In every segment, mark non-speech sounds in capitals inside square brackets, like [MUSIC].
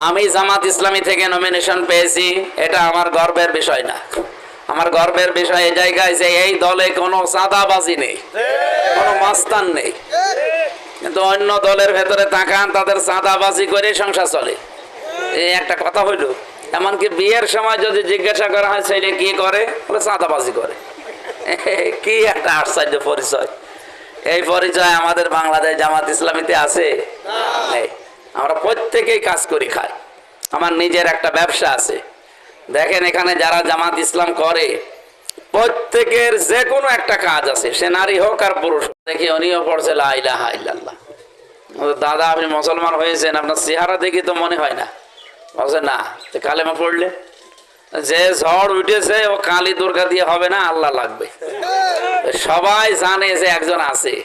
আমি জামাত ইসলামী থেকে নমিনেশন পেয়েছি, এটা আমার গর্বের বিষয় না। আমার গর্বের বিষয় এই জায়গায় যে এই দলে কোনো চাঁদাবাজি নেই, কোনো মাস্তান নেই। কিন্তু অন্য দলের ভেতরে তাকান, তাদের চাঁদাবাজি করে সংসার চলে। এই একটা কথা হইল, এমনকি বিয়ের সময় যদি জিজ্ঞাসা করা হয়, ছেলে কি করে? বলে চাঁদাবাজি করে। [LAUGHS] কি একটা আশ্চর্য পরিচয়। এই পরিচয় আমাদের বাংলাদেশ জামাত ইসলামীতে আছে? নেই। আমরা প্রত্যেকেই কাজ করি, খাই। আমার নিজের একটা ব্যবসা আছে। দেখেন এখানে যারা জামাত ইসলাম করে, প্রত্যেকের যে কোনো একটা কাজ আছে, সে নারী হোক আর পুরুষ। দেখি উনিও পড়ছে দাদা, আপনি মুসলমান হয়েছেন, আপনার চেহারা দেখি তো মনে হয় না। বলছে, না কালেমা পড়লে? যে ঝড় উঠেছে, ও কালী দুর্গা দিয়ে হবে না, আল্লাহ লাগবে। সবাই জানে যে একজন আছে।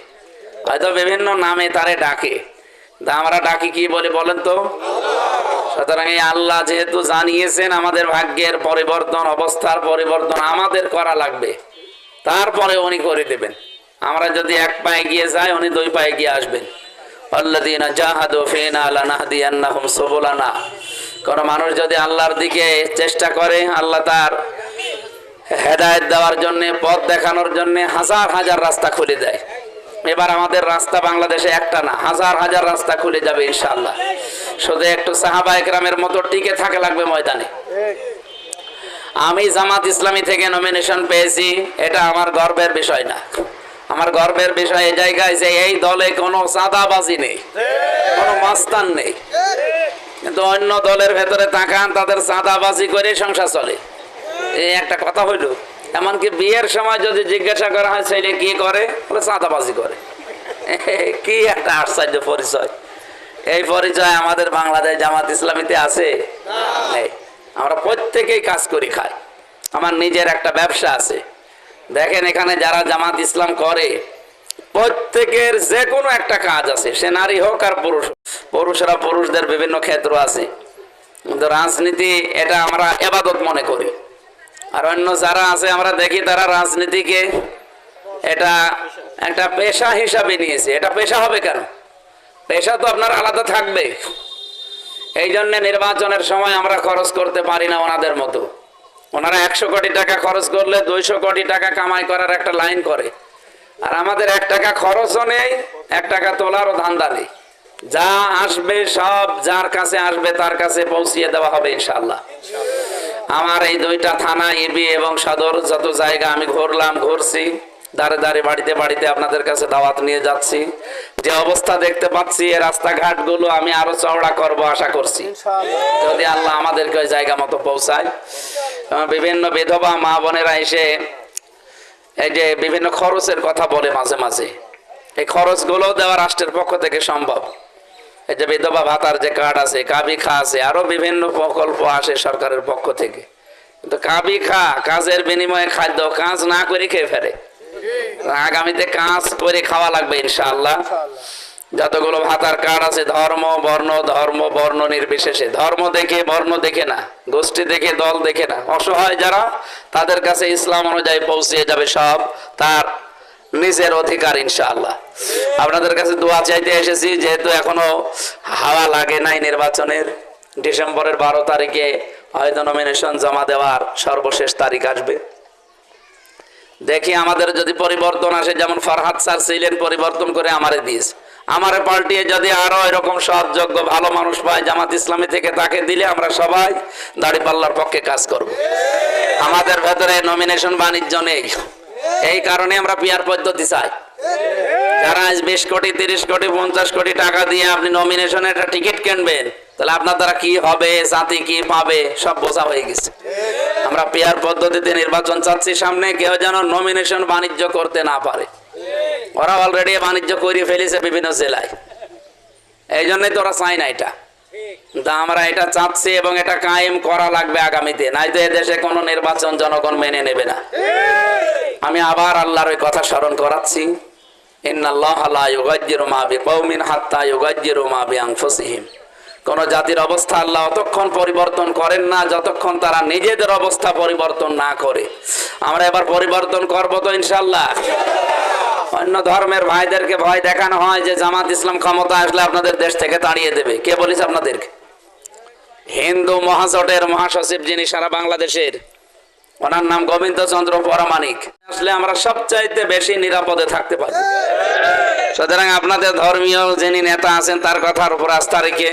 হয়তো বিভিন্ন নামে তারে ডাকে। আমরা ডাকি কি বলে বলেন তো? সুতরাং এই আল্লাহ যেহেতু জানিয়েছেন আমাদের ভাগ্যের পরিবর্তন, অবস্থার পরিবর্তন আমাদের করা লাগবে। তারপরে উনি করে দেবেন। আমরা যদি এক পায়ে গিয়ে যাই, উনি দুই পায়ে গিয়ে আসবেন। কোন মানুষ যদি আল্লাহর দিকে চেষ্টা করে, আল্লাহ তার হেদায়েত দেওয়ার জন্য, পথ দেখানোর জন্য হাজার হাজার রাস্তা খুলে দেয়। এবার আমাদের রাস্তা বাংলাদেশে একটা না, হাজার হাজার রাস্তা খুলে যাবে ইনশাআল্লাহ। শুধু একটু সাহাবা একরামের মতো টিকে থাকা লাগবে ময়দানে। আমি জামাত ইসলামী থেকে নমিনেশন পেয়েছি, এটা আমার গর্বের বিষয় না। আমার গর্বের বিষয় এই জায়গায় যে এই দলে কোনো চাঁদাবাজি নেই, কোনো মাস্তান নেই। কিন্তু অন্য দলের ভেতরে তাকান, তাদের চাঁদাবাজি করে সংসার চলে। এই একটা কথা হইল এমনকি বিয়ের সময় যদি জিজ্ঞাসা করা হয়, ছেলে কি করে? বলে, চাঁদাবাজি করে। [LAUGHS] কি একটা আশ্চর্য পরিচয়। এই পরিচয় আমাদের বাংলাদেশ জামাত ইসলামীতে আছে। আমরা প্রত্যেকেই কাজ করি, খাই। আমার নিজের একটা ব্যবসা আছে। দেখেন এখানে যারা জামাত ইসলাম করে, প্রত্যেকের যে কোনো একটা কাজ আছে। সে নারী হোক আর পুরুষ। পুরুষরা পুরুষদের বিভিন্ন ক্ষেত্র আছে। কিন্তু রাজনীতি, এটা আমরা এবাদত মনে করি। আর অন্য যারা আছে, আমরা দেখি তারা রাজনীতিকে এটা একটা পেশা হিসাবে নিয়েছে। এটা পেশা হবে কেন? পেশা তো আপনার আলাদা থাকবে। এই জন্য নির্বাচনের সময় আমরা খরচ করতে পারি না ওনাদের মতো। ওনারা একশো কোটি টাকা খরচ করলে দুইশো কোটি টাকা কামাই করার একটা লাইন করে। আর আমাদের এক টাকা খরচও নেই, এক টাকা তোলারও ধান্দা নেই। যা আসবে সব যার কাছে আসবে তার কাছে পৌঁছিয়ে দেওয়া হবে ইনশাল্লাহ আমার এই দুইটা থানা ইবি এবং সদর যত জায়গা আমি ঘুরলাম ঘুরছি দাঁড়ে দাঁড়ে বাড়িতে বাড়িতে আপনাদের কাছে দাওয়াত নিয়ে যাচ্ছি। যে অবস্থা দেখতে পাচ্ছি এই রাস্তাঘাটগুলো আমি আরও চওড়া করব আশা করছি। যদি আল্লাহ আমাদেরকে ওই জায়গা মতো পৌঁছায়। এবং বিভিন্ন বিধবা মা বোনেরা এসে এই যে বিভিন্ন খরচের কথা বলে মাঝে মাঝে। এই খরচগুলো দেওয়া রাষ্ট্রের পক্ষ থেকে সম্ভব। এই যে বিধবা ভাতার যে কার্ড আছে কাবি খা আছে, আরও বিভিন্ন প্রকল্প আসে সরকারের পক্ষ থেকে। কিন্তু কাবি খা কাজের বিনিময়ে খাদ্য কাজ না করে খেয়ে ফেলে। আগামীতে কাজ করে খাওয়া লাগবে ইনশাআল্লাহ। যতগুলো ভাতার কার্ড আছে, ধর্ম, বর্ণ ধর্ম, বর্ণ নির্বিশেষে। ধর্ম দেখে, বর্ণ দেখে না, গোষ্ঠী দেখে, দল দেখে না। অসহায় যারা, তাদের কাছে ইসলাম অনুযায়ী পৌঁছে যাবে সব তার নিজের অধিকার, ইনশাআল্লাহ। আপনাদের কাছে দোয়া চাইতে এসেছি, যেহেতু এখনও হাওয়া লাগে নাই নির্বাচনের, ডিসেম্বরের বারো তারিখে হয়তো নমিনেশন জমা দেওয়ার সর্বশেষ তারিখ আসবে। দেখি আমাদের যদি পরিবর্তন আসে, যেমন ফরহাদ স্যার ছিলেন, পরিবর্তন করে আমারে দিয়েছে। আমারে পাল্টিয়ে যদি আরও এরকম সৎযোগ্য, ভালো মানুষ পায়, জামাত ইসলামী থেকে তাকে দিলে আমরা সবাই দাড়িপাল্লার পক্ষে কাজ করব। আমাদের ভেতরে নমিনেশন বাণিজ্য নেই। এই কারণে আমরা পিয়ার পদ্ধতি চাই। যারা আজ বিশ কোটি, তিরিশ কোটি, পঞ্চাশ কোটি টাকা দিয়ে আপনি নমিনেশনে একটা টিকিট কিনবেন, তাহলে আপনার দ্বারা কি হবে, জাতি কি পাবে, সব বোঝা হয়ে গেছে। আমরা পেয়ার পদ্ধতিতে নির্বাচন চাচ্ছি, সামনে কেউ যেন নমিনেশন বাণিজ্য করতে না পারে। ওরা অলরেডি বাণিজ্য করে ফেলেছে বিভিন্ন জেলায়। এই জন্যই তো ওরা চায় না এটা। আমরা এটা চাচ্ছি এবং এটা কায়েম করা লাগবে আগামীতে। কোনো নির্বাচন জনগণ মেনে নেবে না। আমি আবার আল্লাহর ওই কথা স্মরণ করাচ্ছি। কোন জাতির অবস্থা আল্লাহ অতক্ষণ পরিবর্তন করেন না, যতক্ষণ তারা নিজেদের অবস্থা পরিবর্তন না করে। আমরা এবার পরিবর্তন করব তো ইনশাল্লাহ অন্য ধর্মের ভাইদেরকে ভয় দেখানো হয় যে জামাত ইসলাম ক্ষমতা আসলে আপনাদের দেশ থেকে তাড়িয়ে দেবে। কে বলিস আপনাদেরকে? হিন্দু মহাজোটের মহাসচিব যিনি সারা বাংলাদেশের ওনার নাম গোবিন্দ চন্দ্র পরামানিক আসলে আমরা সবচাইতে বেশি নিরাপদে থাকতে পারি। সুতরাং আপনাদের ধর্মীয় যিনি নেতা আছেন, তার কথার উপর আস্থা রেখে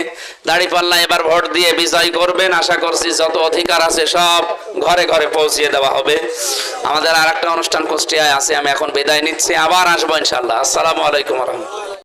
দাড়িপাল্লা এবার ভোট দিয়ে বিজয় করবেন। আশা করছি যত অধিকার আছে সব ঘরে ঘরে পৌঁছিয়ে দেওয়া হবে। আমাদের আর একটা অনুষ্ঠান কুষ্টিয়ায় আছে, আমি এখন বিদায় নিচ্ছি। আবার আসব ইনশাল্লাহ। আসসালামু আলাইকুম রহমতুল্লাহ।